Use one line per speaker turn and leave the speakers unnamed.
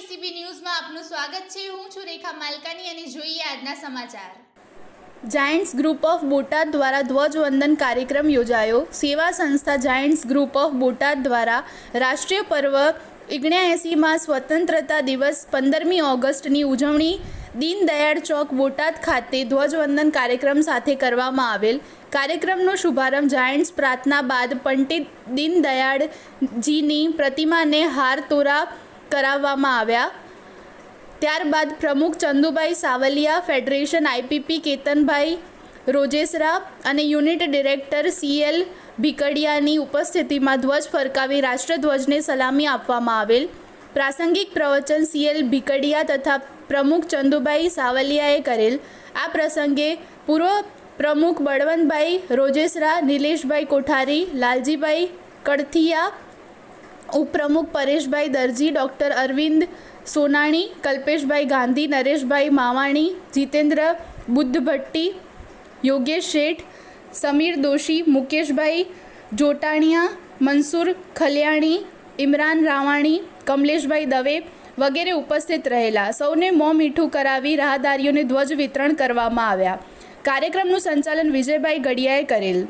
સ્વાગત છે. હું છું રેખા માલકાની અને જોઈએ આજના સમાચાર.
જાયન્ટ્સ ગ્રુપ ઓફ બોટાદ દ્વારા ધ્વજવંદન કાર્યક્રમ યોજાયો. સેવા સંસ્થા જાયન્ટ્સ ગ્રુપ ઓફ બોટાદ દ્વારા રાષ્ટ્રીય પર્વ ઓગણ્યાએંસીમાં સ્વતંત્રતા દિવસ પંદરમી ઓગસ્ટની ઉજવણી દીનદયાળ ચોક બોટાદ ખાતે ધ્વજવંદન કાર્યક્રમ સાથે કરવામાં આવેલ. કાર્યક્રમનો શુભારંભ જાયન્ટ્સ પ્રાર્થના બાદ પંડિત દીનદયાળજીની પ્રતિમાને હાર, તોરા કરાવવામાં આવ્યા. ત્યારબાદ પ્રમુખ ચંદુભાઈ સાવલિયા, ફેડરેશન આઈપીપી કેતનભાઈ રોજેસરા અને યુનિટ ડિરેક્ટર સીએલ ભીકડિયાની ઉપસ્થિતિમાં ધ્વજ ફરકાવી રાષ્ટ્રધ્વજને સલામી આપવામાં આવેલ. પ્રાસંગિક પ્રવચન સીએલ ભીકડિયા તથા પ્રમુખ ચંદુભાઈ સાવલિયાએ કરેલ. આ પ્રસંગે પૂર્વ પ્રમુખ બળવંતભાઈ રોજેસરા, નિલેશભાઈ કોઠારી, લાલજીભાઈ કડથિયા ઉપપ્રમુખ પરેશભાઈ દરજી, ડૉક્ટર અરવિંદ સોનાણી, કલ્પેશભાઈ ગાંધી, નરેશભાઈ માવાણી, જીતેન્દ્ર બુદ્ધ ભટ્ટી યોગેશ શેઠ, સમીર દોશી, મુકેશભાઈ જોટાણિયા, મનસુર ખલિયાણી, ઇમરાન રાવાણી, કમલેશભાઈ દવે વગેરે ઉપસ્થિત રહેલા. સૌને મોં મીઠું કરાવી રાહદારીઓને ધ્વજ વિતરણ કરવામાં આવ્યા. કાર્યક્રમનું સંચાલન વિજયભાઈ ગડિયાએ કરેલ.